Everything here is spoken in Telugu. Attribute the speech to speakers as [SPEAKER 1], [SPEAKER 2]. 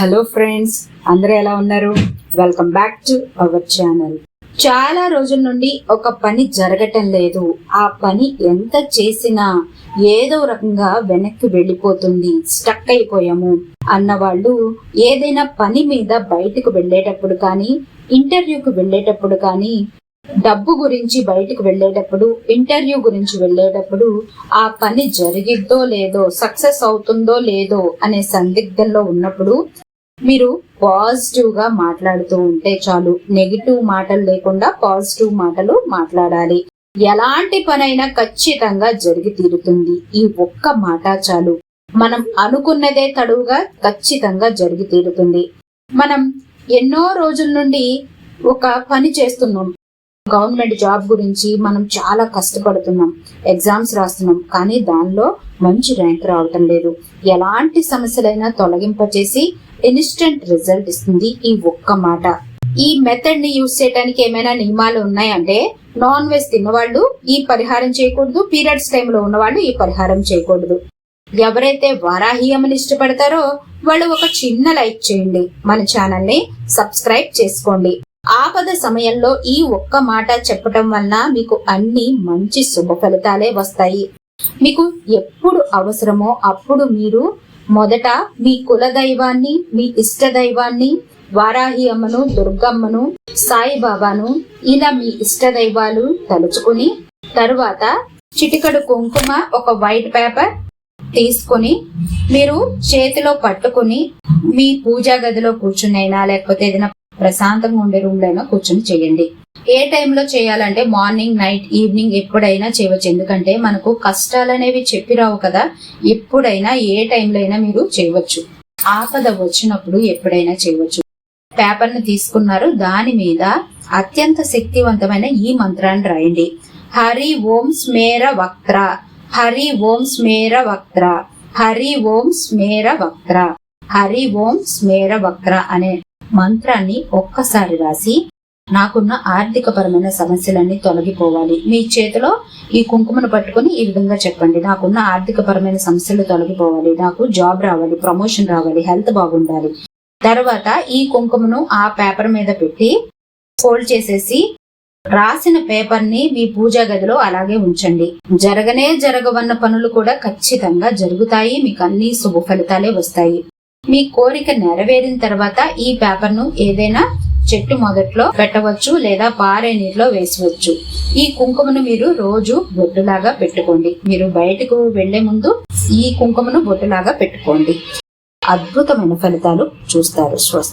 [SPEAKER 1] హలో ఫ్రెండ్స్ అందరూ ఎలా ఉన్నారు? Welcome back to our channel చాలా రోజుల నుండి ఒక పని జరగటం లేదు. ఆ పని ఎంత చేసినా ఏదో రకంగా వెనక్కి వెళ్ళిపోతుంది స్టక్ అయిపోయాము అన్న వాళ్ళు ఏదైనా పని మీద బయటకు వెళ్ళేటప్పుడు కానీ ఇంటర్వ్యూకి వెళ్ళేటప్పుడు కానీ డబ్బు గురించి బయటకు వెళ్ళేటప్పుడు ఇంటర్వ్యూ గురించి వెళ్ళేటప్పుడు ఆ పని జరిగిద్దో లేదో సక్సెస్ అవుతుందో లేదో అనే సందిగ్ధంలో ఉన్నప్పుడు మీరు పాజిటివ్గా మాట్లాడుతూ ఉంటే చాలు నెగిటివ్ మాటలు లేకుండా పాజిటివ్ మాటలు మాట్లాడాలి. ఎలాంటి పనైనా ఖచ్చితంగా జరిగి తీరుతుంది. ఈ ఒక్క మాట చాలు. మనం అనుకున్నదే తడువుగా ఖచ్చితంగా జరిగి తీరుతుంది. మనం ఎన్నో రోజుల నుండి ఒక పని చేస్తున్నాం. గవర్నమెంట్ జాబ్ గురించి మనం చాలా కష్టపడుతున్నాం. ఎగ్జామ్స్ రాస్తున్నాం. కానీ దానిలో మంచి ర్యాంక్ రావటం లేదు. ఎలాంటి సమస్యలైనా తొలగింపచేసి ఇన్స్టెంట్ రిజల్ట్ ఇస్తుంది ఈ ఒక్క మాట. ఈ మెథడ్ని యూజ్ చేయడానికి ఏమైనా నియమాలు ఉన్నాయంటే నాన్ వెజ్ తిన్నవాళ్ళు ఈ పరిహారం చేయకూడదు పీరియడ్స్ టైంలో ఉన్నవాళ్ళు ఈ పరిహారం చేయకూడదు. ఎవరైతే వారాహియమని ఇష్టపడతారో వాళ్ళు ఒక చిన్న లైక్ చేయండి. మన ఛానల్ని సబ్స్క్రైబ్ చేసుకోండి. ఆపద సమయంలో ఈ ఒక్క మాట చెప్పటం వలన మీకు అన్ని మంచి శుభ ఫలితాలే వస్తాయి. మీకు ఎప్పుడు అవసరమో అప్పుడు మీరు మొదట మీ కుల దైవాన్ని మీ ఇష్ట దైవాన్ని వారాహి అమ్మను దుర్గమ్మను సాయిబాబాను ఇలా మీ ఇష్ట దైవాలు తలుచుకుని తరువాత చిటికడు కుంకుమ ఒక వైట్ పేపర్ తీసుకొని మీరు చేతిలో పట్టుకుని మీ పూజా గదిలో కూర్చునైనా లేకపోతే ఏదైనా ప్రశాంతంగా ఉండే రూమ్లో అయినా కూర్చొని చేయండి. ఏ టైంలో చేయాలంటే మార్నింగ్ నైట్ ఈవినింగ్ ఎప్పుడైనా చేయవచ్చు. ఎందుకంటే మనకు కష్టాలు అనేవి చెప్పి రావు కదా. ఎప్పుడైనా ఏ టైంలో అయినా మీరు చేయవచ్చు. ఆపద వచ్చినప్పుడు ఎప్పుడైనా చేయవచ్చు. పేపర్ని తీసుకున్నారు దాని మీద అత్యంత శక్తివంతమైన ఈ మంత్రాన్ని రాయండి. హరి ఓం స్మేర వక్త్ర. హరి ఓం స్మేర వక్త్ర. హరి ఓం స్మేర వక్త్ర. హరి ఓం స్మేర వక్త్ర అనే మంత్రాన్ని ఒక్కసారి రాసి నాకున్న ఆర్థిక పరమైన సమస్యలన్నీ తొలగిపోవాలి. మీ చేతిలో ఈ కుంకుమను పట్టుకుని ఈ విధంగా చెప్పండి. నాకున్న ఆర్థిక పరమైన సమస్యలు తొలగిపోవాలి. నాకు జాబ్ రావాలి ప్రమోషన్ రావాలి హెల్త్ బాగుండాలి. తర్వాత ఈ కుంకుమను ఆ పేపర్ మీద పెట్టి ఫోల్డ్ చేసేసి రాసిన పేపర్ని మీ పూజా గదిలో అలాగే ఉంచండి. జరగనే జరగవన్న పనులు కూడా ఖచ్చితంగా జరుగుతాయి. మీకు అన్ని శుభ ఫలితాలే వస్తాయి. మీ కోరిక నెరవేరిన తర్వాత ఈ పేపర్ను ఏదైనా చెట్టు మొదట్లో పెట్టవచ్చు లేదా పారే నీటిలో వేసవచ్చు. ఈ కుంకుమను మీరు రోజు బొట్టులాగా పెట్టుకోండి. మీరు బయటకు వెళ్ళే ముందు ఈ కుంకుమను బొట్టులాగా పెట్టుకోండి. అద్భుతమైన ఫలితాలు చూస్తారు. స్వస్తి